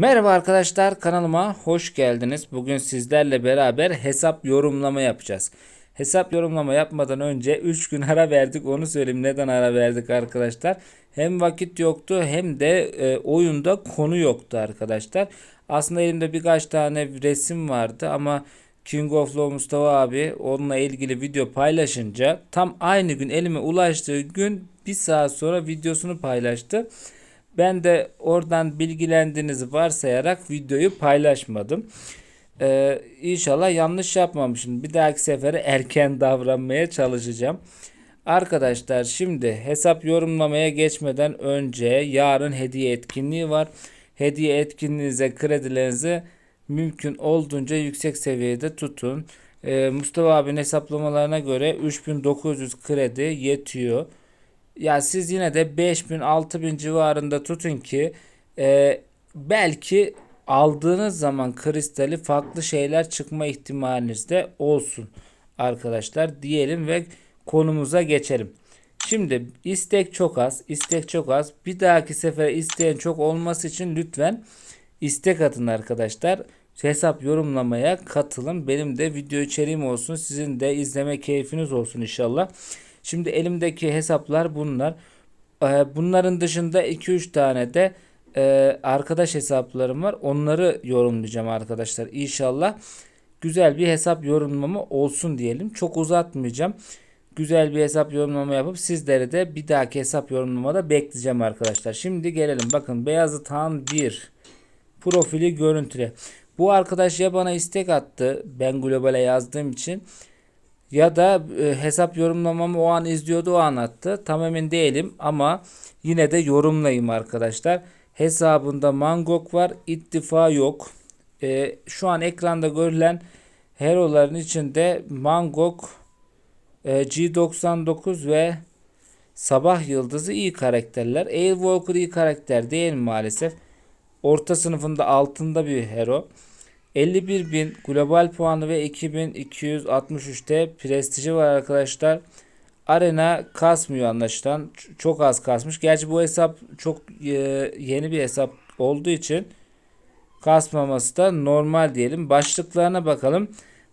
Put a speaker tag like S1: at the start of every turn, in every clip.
S1: Merhaba arkadaşlar kanalıma hoş geldiniz. Bugün sizlerle beraber hesap yorumlama yapacağız. Hesap yorumlama yapmadan önce 3 gün ara verdik. Onu söyleyeyim neden ara verdik arkadaşlar. Hem vakit yoktu hem de e, oyunda konu yoktu arkadaşlar. Aslında elimde birkaç tane resim vardı ama King of Law Mustafa abi onunla ilgili video paylaşınca tam aynı gün elime ulaştığı gün bir saat sonra videosunu paylaştı. Ben de oradan bilgilendiğinizi varsayarak videoyu paylaşmadım. Ee, inşallah yanlış yapmamışım. Bir dahaki sefere erken davranmaya çalışacağım. Arkadaşlar şimdi hesap yorumlamaya geçmeden önce yarın hediye etkinliği var. Hediye etkinliğinize kredilerinizi mümkün olduğunca yüksek seviyede tutun. Ee, Mustafa abinin hesaplamalarına göre 3900 kredi yetiyor. Ya siz yine de 5000 6000 civarında tutun ki e, belki aldığınız zaman kristali farklı şeyler çıkma ihtimaliniz de olsun arkadaşlar diyelim ve konumuza geçelim. Şimdi istek çok az, istek çok az. Bir dahaki sefer isteyen çok olması için lütfen istek atın arkadaşlar. Hesap yorumlamaya katılın. Benim de video içeriğim olsun. Sizin de izleme keyfiniz olsun inşallah. Şimdi elimdeki hesaplar bunlar. Ee, bunların dışında 2-3 tane de e, arkadaş hesaplarım var. Onları yorumlayacağım arkadaşlar. İnşallah güzel bir hesap yorumlama olsun diyelim. Çok uzatmayacağım. Güzel bir hesap yorumlama yapıp sizleri de bir dahaki hesap yorumlamada bekleyeceğim arkadaşlar. Şimdi gelelim. Bakın Beyazıt Han 1 profili görüntüle. Bu arkadaş ya bana istek attı. Ben globale yazdığım için ya da e, hesap yorumlamamı o an izliyordu o an attı. Tam emin değilim ama yine de yorumlayayım arkadaşlar. Hesabında Mangok var. ittifa yok. E, şu an ekranda görülen heroların içinde Mangok, e, G99 ve Sabah Yıldızı iyi karakterler. Airwalker iyi karakter değil maalesef. Orta sınıfında altında bir hero. 51.000 global puanı ve 2263'te prestiji var arkadaşlar. Arena kasmıyor anlaşılan. Çok az kasmış. Gerçi bu hesap çok e, yeni bir hesap olduğu için kasmaması da normal diyelim. Başlıklarına bakalım.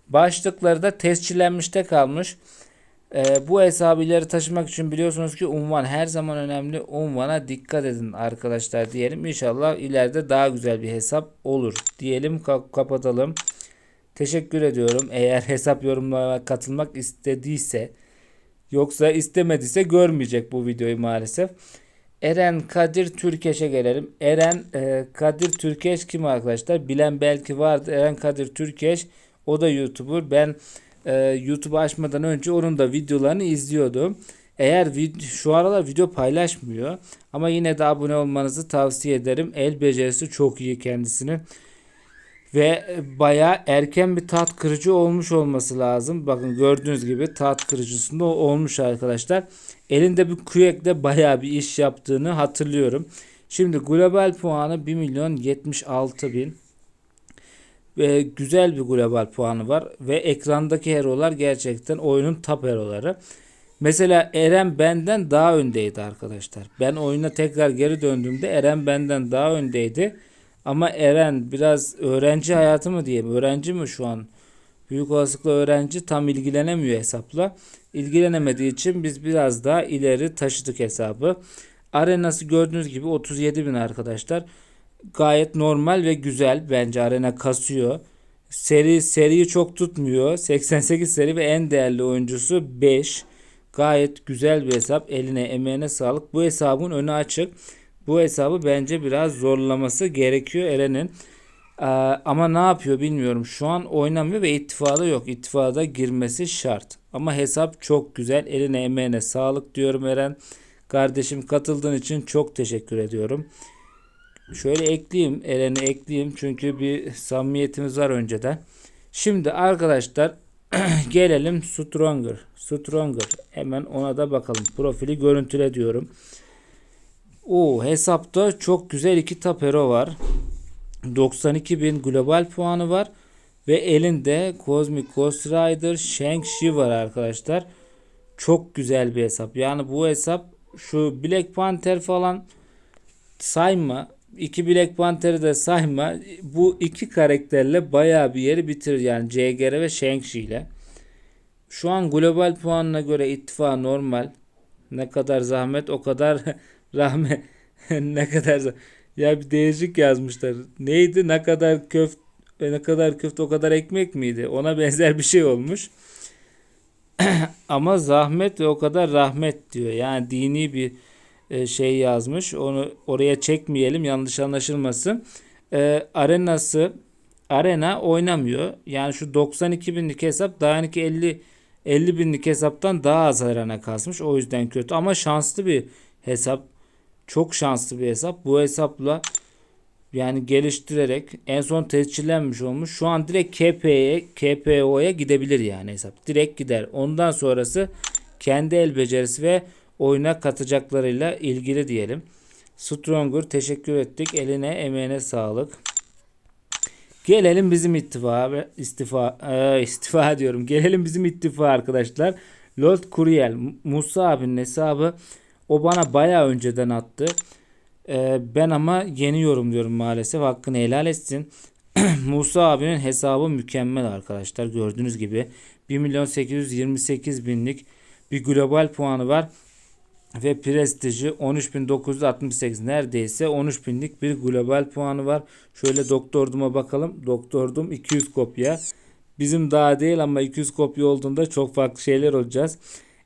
S1: Başlıkları da tescillenmişte kalmış. Ee, bu hesabı taşımak için biliyorsunuz ki unvan her zaman önemli. Unvana dikkat edin arkadaşlar diyelim. İnşallah ileride daha güzel bir hesap olur diyelim. Ka- kapatalım. Teşekkür ediyorum. Eğer hesap yorumlarına katılmak istediyse yoksa istemediyse görmeyecek bu videoyu maalesef. Eren Kadir Türkeş'e gelelim. Eren e, Kadir Türkeş kim arkadaşlar? Bilen belki vardı. Eren Kadir Türkeş o da YouTuber. Ben e, YouTube açmadan önce onun da videolarını izliyordum. Eğer vid şu aralar video paylaşmıyor ama yine de abone olmanızı tavsiye ederim. El becerisi çok iyi kendisini. Ve baya erken bir tat kırıcı olmuş olması lazım. Bakın gördüğünüz gibi tat kırıcısında olmuş arkadaşlar. Elinde bir kürekle baya bir iş yaptığını hatırlıyorum. Şimdi global puanı 1 milyon 76 bin ve güzel bir global puanı var ve ekrandaki hero'lar gerçekten oyunun top hero'ları. Mesela Eren benden daha öndeydi arkadaşlar. Ben oyuna tekrar geri döndüğümde Eren benden daha öndeydi. Ama Eren biraz öğrenci hayatı mı diyeyim? Öğrenci mi şu an? Büyük olasılıkla öğrenci tam ilgilenemiyor hesapla. İlgilenemediği için biz biraz daha ileri taşıdık hesabı. Arenası gördüğünüz gibi 37 bin arkadaşlar gayet normal ve güzel bence arena kasıyor. Seri seriyi çok tutmuyor. 88 seri ve en değerli oyuncusu 5. Gayet güzel bir hesap. Eline emeğine sağlık. Bu hesabın önü açık. Bu hesabı bence biraz zorlaması gerekiyor Eren'in. Ee, ama ne yapıyor bilmiyorum. Şu an oynamıyor ve ittifada yok. İttifada girmesi şart. Ama hesap çok güzel. Eline emeğine sağlık diyorum Eren. Kardeşim katıldığın için çok teşekkür ediyorum. Şöyle ekleyeyim. Eren'i ekleyeyim. Çünkü bir samimiyetimiz var önceden. Şimdi arkadaşlar gelelim Stronger. Stronger. Hemen ona da bakalım. Profili görüntüle diyorum. O hesapta çok güzel iki tapero var. 92.000 global puanı var. Ve elinde Cosmic Ghost Rider Shang-Chi var arkadaşlar. Çok güzel bir hesap. Yani bu hesap şu Black Panther falan sayma iki Black Panther'ı da sayma. Bu iki karakterle bayağı bir yeri bitirir yani CGR ve Shang-Chi ile. Şu an global puanına göre ittifak normal. Ne kadar zahmet o kadar rahmet. ne kadar ya bir değişik yazmışlar. Neydi? Ne kadar köft ne kadar köfte o kadar ekmek miydi? Ona benzer bir şey olmuş. Ama zahmet ve o kadar rahmet diyor. Yani dini bir e, şey yazmış. Onu oraya çekmeyelim yanlış anlaşılmasın. E, arenası arena oynamıyor. Yani şu 92 binlik hesap daha önceki 50 50 binlik hesaptan daha az arena kasmış. O yüzden kötü ama şanslı bir hesap. Çok şanslı bir hesap. Bu hesapla yani geliştirerek en son tescillenmiş olmuş. Şu an direkt KP'ye, KPO'ya gidebilir yani hesap. Direkt gider. Ondan sonrası kendi el becerisi ve oyuna katacaklarıyla ilgili diyelim. Stronger teşekkür ettik. Eline emeğine sağlık. Gelelim bizim ittifa istifa e, istifa diyorum. Gelelim bizim ittifa arkadaşlar. Lord Kuriel Musa abinin hesabı o bana bayağı önceden attı. E, ben ama yeni yorumluyorum maalesef. Hakkını helal etsin. Musa abinin hesabı mükemmel arkadaşlar. Gördüğünüz gibi 1 milyon 828 binlik bir global puanı var. Ve prestiji 13.968 neredeyse 13 binlik bir global puanı var. Şöyle doktorduma bakalım. Doktordum 200 kopya. Bizim daha değil ama 200 kopya olduğunda çok farklı şeyler olacağız.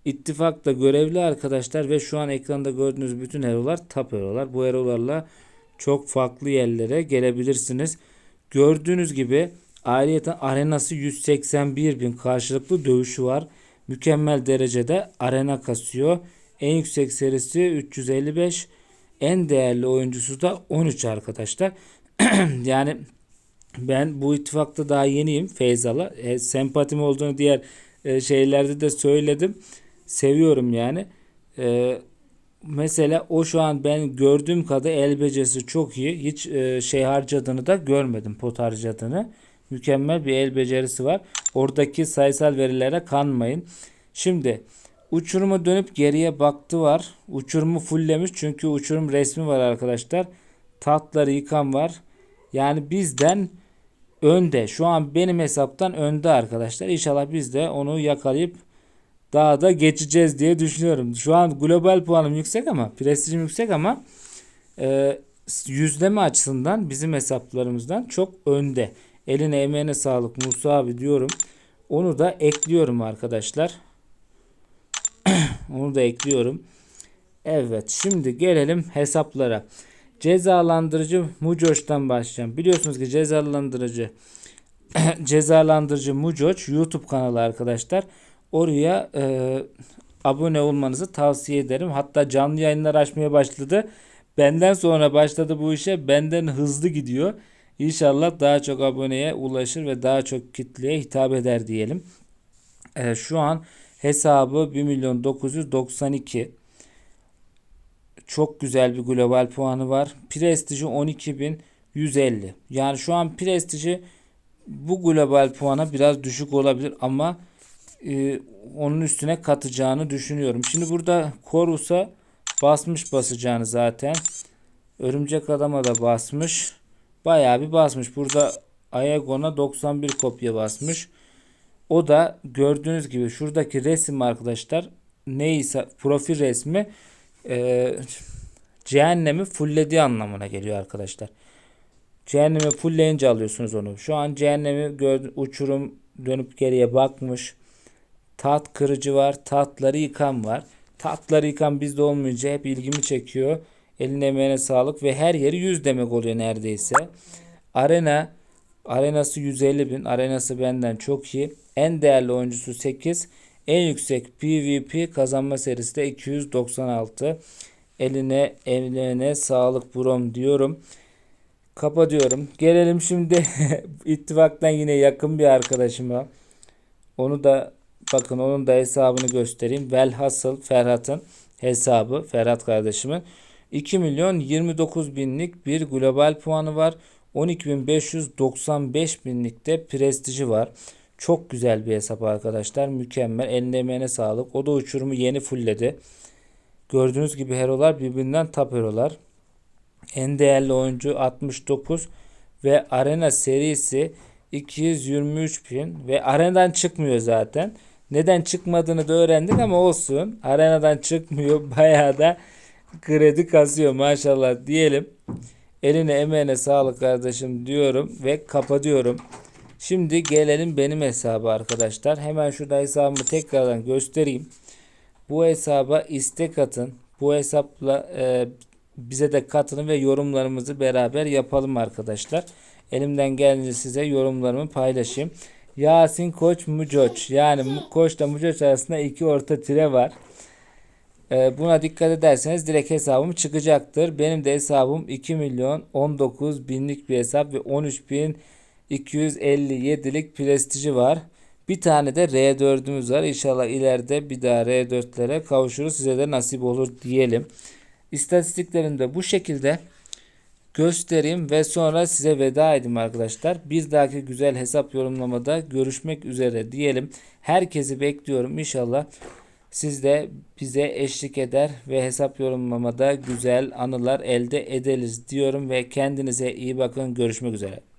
S1: İttifakta görevli arkadaşlar ve şu an ekranda gördüğünüz bütün hero'lar top hero'lar. Bu hero'larla çok farklı yerlere gelebilirsiniz. Gördüğünüz gibi ayrıyeten arenası 181 bin karşılıklı dövüşü var. Mükemmel derecede arena kasıyor. En yüksek serisi 355. En değerli oyuncusu da 13 arkadaşlar. yani ben bu ittifakta daha yeniyim Feyzal'a. E, sempatim olduğunu diğer e, şeylerde de söyledim. Seviyorum yani. E, mesela o şu an ben gördüğüm kadar el becerisi çok iyi. Hiç e, şey harcadığını da görmedim. Pot harcadığını. Mükemmel bir el becerisi var. Oradaki sayısal verilere kanmayın. Şimdi uçuruma dönüp geriye baktı var. Uçurumu fulllemiş çünkü uçurum resmi var arkadaşlar. Tatları yıkan var. Yani bizden önde. Şu an benim hesaptan önde arkadaşlar. İnşallah biz de onu yakalayıp daha da geçeceğiz diye düşünüyorum. Şu an global puanım yüksek ama prestijim yüksek ama e, yüzleme açısından bizim hesaplarımızdan çok önde. Eline emeğine sağlık Musa abi diyorum. Onu da ekliyorum arkadaşlar. Onu da ekliyorum. Evet şimdi gelelim hesaplara. Cezalandırıcı Mucoç'tan başlayacağım. Biliyorsunuz ki cezalandırıcı cezalandırıcı Mucoç YouTube kanalı arkadaşlar. Oraya e, abone olmanızı tavsiye ederim. Hatta canlı yayınlar açmaya başladı. Benden sonra başladı bu işe. Benden hızlı gidiyor. İnşallah daha çok aboneye ulaşır ve daha çok kitleye hitap eder diyelim. E, şu an hesabı 1 milyon 992. Çok güzel bir global puanı var. Prestiji 12.150. Yani şu an prestiji bu global puana biraz düşük olabilir ama e, onun üstüne katacağını düşünüyorum. Şimdi burada Korus'a basmış basacağını zaten. Örümcek Adam'a da basmış. Bayağı bir basmış. Burada Ayagon'a 91 kopya basmış. O da gördüğünüz gibi şuradaki resim arkadaşlar neyse profil resmi e, cehennemi fulllediği anlamına geliyor arkadaşlar. Cehennemi fullleyince alıyorsunuz onu. Şu an cehennemi gördü, uçurum dönüp geriye bakmış. Tat kırıcı var. Tatları yıkan var. Tatları yıkan bizde olmayınca hep ilgimi çekiyor. Eline emeğine sağlık ve her yeri 100 demek oluyor neredeyse. Arena arenası 150 bin. Arenası benden çok iyi. En değerli oyuncusu 8. En yüksek PvP kazanma serisi de 296. Eline eline sağlık brom diyorum. Kapatıyorum. Gelelim şimdi ittifaktan yine yakın bir arkadaşıma. Onu da bakın onun da hesabını göstereyim. Velhasıl Ferhat'ın hesabı Ferhat kardeşimin. 2 milyon 29 binlik bir global puanı var. 12.595 binlik de prestiji var. Çok güzel bir hesap arkadaşlar. Mükemmel. Eline sağlık. O da uçurumu yeni fullledi. Gördüğünüz gibi herolar birbirinden top herolar. En değerli oyuncu 69 ve arena serisi 223 bin ve arenadan çıkmıyor zaten. Neden çıkmadığını da öğrendik ama olsun. Arenadan çıkmıyor. Bayağı da kredi kasıyor maşallah diyelim. Eline emeğine sağlık kardeşim diyorum ve kapatıyorum. Şimdi gelelim benim hesaba arkadaşlar. Hemen şurada hesabımı tekrardan göstereyim. Bu hesaba istek atın. Bu hesapla e, bize de katılın ve yorumlarımızı beraber yapalım arkadaşlar. Elimden gelince size yorumlarımı paylaşayım. Yasin Koç Mucoç yani Mu- Koç'la Mucoç arasında iki orta tire var. Ee, Buna dikkat ederseniz direkt hesabım çıkacaktır. Benim de hesabım 2 milyon 19 binlik bir hesap ve 13 bin 257'lik prestiji var. Bir tane de R4'ümüz var. İnşallah ileride bir daha R4'lere kavuşuruz. Size de nasip olur diyelim. İstatistiklerim de bu şekilde göstereyim ve sonra size veda edeyim arkadaşlar. Bir dahaki güzel hesap yorumlamada görüşmek üzere diyelim. Herkesi bekliyorum inşallah. Siz de bize eşlik eder ve hesap yorumlamada güzel anılar elde ederiz diyorum ve kendinize iyi bakın. Görüşmek üzere.